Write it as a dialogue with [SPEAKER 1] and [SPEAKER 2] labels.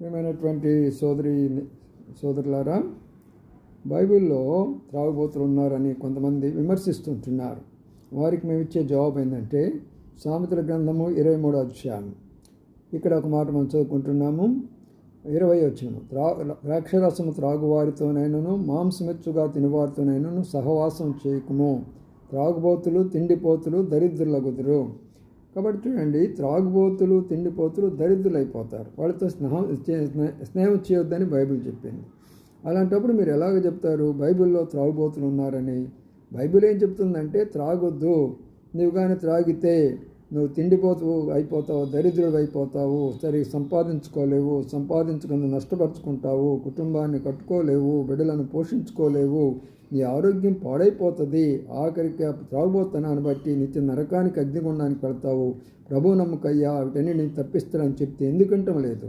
[SPEAKER 1] ప్రియమైనటువంటి సోదరి సోదరులారా బైబిల్లో త్రాగుబోతులు ఉన్నారని కొంతమంది విమర్శిస్తుంటున్నారు. వారికి మేము ఇచ్చే జవాబు ఏంటంటే సామెతల గ్రంథము ఇరవై మూడో అధ్యాయం ఇక్కడ ఒక మాట మనం చదువుకుంటున్నాము. ఇరవై వచ్చిన త్రా ద్రాక్షరసము త్రాగువారితోనైనను మాంసమెచ్చుగా తినవారితోనైనను సహవాసం చేయకుము. త్రాగుబోతులు తిండిపోతులు దరిద్రుల గుదురు కాబట్టి చూడండి త్రాగుబోతులు తిండిపోతులు దరిద్రులైపోతారు. అయిపోతారు వాళ్ళతో స్నేహం స్నేహం చేయొద్దని బైబిల్ చెప్పింది. అలాంటప్పుడు మీరు ఎలాగ చెప్తారు? బైబిల్లో త్రాగుబోతులు ఉన్నారని. బైబిల్ ఏం చెప్తుందంటే త్రాగొద్దు. నువ్వు కానీ త్రాగితే నువ్వు తిండిపోతు అయిపోతావు దరిద్రుడు అయిపోతావు సరిగ్గా సంపాదించుకోలేవు సంపాదించుకుని నష్టపరుచుకుంటావు కుటుంబాన్ని కట్టుకోలేవు బిడ్డలను పోషించుకోలేవు నీ ఆరోగ్యం పాడైపోతుంది. ఆఖరికి ఆ త్రాగుబోతనాన్ని బట్టి నిత్య నరకానికి అగ్నిగుండానికి పెడతావు ప్రభు నమ్మకయ్యా వీటన్నిటిని నేను చెప్తే ఎందుకంటం లేదు?